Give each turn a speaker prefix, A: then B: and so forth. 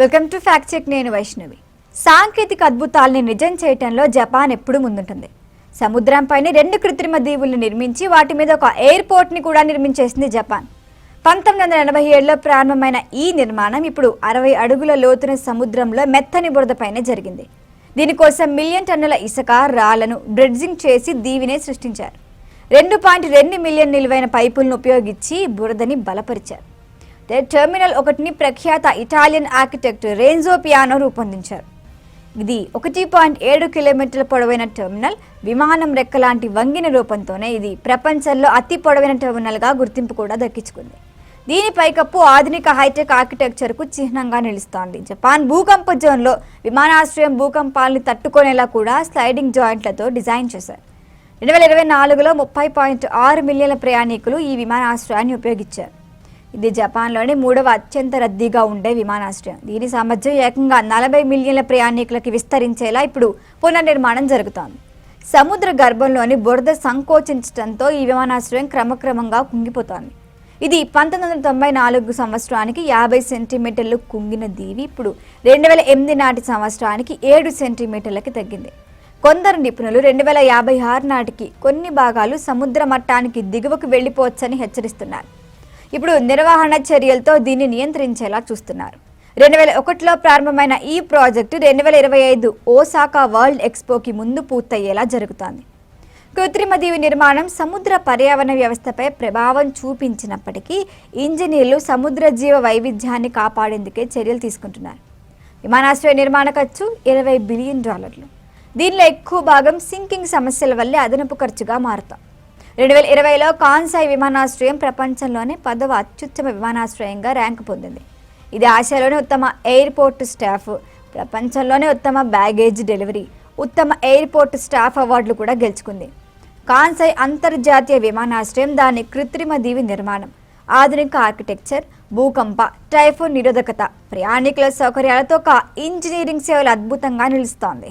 A: Welcome to fact check నేను వైష్ణవి. సాంకేతిక అద్భుతాల్ని నిజం చేయటంలో జపాన్ ఎప్పుడూ ముందుంటుంది. సముద్రంపైనే రెండు కృత్రిమ దీవుల్ని నిర్మించి వాటి మీద ఒక ఎయిర్పోర్ట్ని కూడా నిర్మించేసింది జపాన్. పంతొమ్మిది వందల ఎనభై ఏడులో ప్రారంభమైన ఈ నిర్మాణం ఇప్పుడు అరవై అడుగుల లోతున సముద్రంలో మెత్తని బురదపైనే జరిగింది. దీనికోసం మిలియన్ టన్నుల ఇసుక రాళ్ళను డ్రెడ్జింగ్ చేసి దీవినే సృష్టించారు. రెండు పాయింట్ రెండు మిలియన్ నిలువైన పైపులను ఉపయోగించి బురదని బలపరిచారు. టెర్మినల్ ఒకటిని ప్రఖ్యాత ఇటాలియన్ ఆర్కిటెక్ట్ రేంజో పియానో రూపొందించారు. ఇది ఒకటి పాయింట్ ఏడు కిలోమీటర్ల పొడవైన టెర్మినల్ విమానం రెక్క లాంటి వంగిన రూపంతోనే ఇది ప్రపంచంలో అతి పొడవైన టెర్మినల్గా గుర్తింపు కూడా దక్కించుకుంది. దీని పైకప్పు ఆధునిక హైటెక్ ఆర్కిటెక్చర్కు చిహ్నంగా నిలుస్తోంది. జపాన్ భూకంప జోన్లో విమానాశ్రయం భూకంపాలను తట్టుకునేలా కూడా స్లైడింగ్ జాయింట్లతో డిజైన్ చేశారు. రెండు వేల ఇరవై నాలుగులో ముప్పై పాయింట్ ఆరు మిలియన్ల ప్రయాణికులు ఈ విమానాశ్రయాన్ని ఉపయోగించారు. ఇది జపాన్లోని మూడవ అత్యంత రద్దీగా ఉండే విమానాశ్రయం. దీని సామర్థ్యం ఏకంగా నలభై మిలియన్ల ప్రయాణికులకి విస్తరించేలా ఇప్పుడు పునర్నిర్మాణం జరుగుతోంది. సముద్ర గర్భంలోని బురద సంకోచించడంతో ఈ విమానాశ్రయం క్రమక్రమంగా కుంగిపోతోంది. ఇది పంతొమ్మిది వందల తొంభై నాలుగు సంవత్సరానికి యాభై సెంటీమీటర్లు కుంగిన దీవి ఇప్పుడు రెండు వేల ఎనిమిది నాటి సంవత్సరానికి ఏడు సెంటీమీటర్లకి తగ్గింది. కొందరు నిపుణులు రెండు వేల యాభై ఆరు నాటికి కొన్ని భాగాలు సముద్ర మట్టానికి దిగువకు వెళ్ళిపోవచ్చని హెచ్చరిస్తున్నారు. ఇప్పుడు నిర్వహణ చర్యలతో దీన్ని నియంత్రించేలా చూస్తున్నారు. రెండు వేల ఒకటిలో ప్రారంభమైన ఈ ప్రాజెక్టు రెండు వేల ఇరవై ఐదు ఓసాకా వరల్డ్ ఎక్స్పోకి ముందు పూర్తయ్యేలా జరుగుతోంది. కృత్రిమ దీవి నిర్మాణం సముద్ర పర్యావరణ వ్యవస్థపై ప్రభావం చూపించినప్పటికీ ఇంజనీర్లు సముద్ర జీవ వైవిధ్యాన్ని కాపాడేందుకే చర్యలు తీసుకుంటున్నారు. విమానాశ్రయ నిర్మాణ ఖర్చు ఇరవై బిలియన్ డాలర్లు. దీనిలో ఎక్కువ భాగం సింకింగ్ సమస్యల వల్లే అదనపు ఖర్చుగా మారుతాం. రెండు వేల ఇరవైలో కాన్సాయ్ విమానాశ్రయం ప్రపంచంలోనే పదవ అత్యుత్తమ విమానాశ్రయంగా ర్యాంకు పొందింది. ఇది ఆసియాలోనే ఉత్తమ ఎయిర్పోర్ట్ స్టాఫ్ ప్రపంచంలోనే ఉత్తమ బ్యాగేజ్ డెలివరీ ఉత్తమ ఎయిర్పోర్ట్ స్టాఫ్ అవార్డులు కూడా గెలుచుకుంది. కాన్సాయ్ అంతర్జాతీయ విమానాశ్రయం దాని కృత్రిమ దీవి నిర్మాణం ఆధునిక ఆర్కిటెక్చర్ భూకంప టైఫోన్ నిరోధకత ప్రయాణికుల సౌకర్యాలతో ఒక ఇంజనీరింగ్ సేవలు అద్భుతంగా నిలుస్తోంది.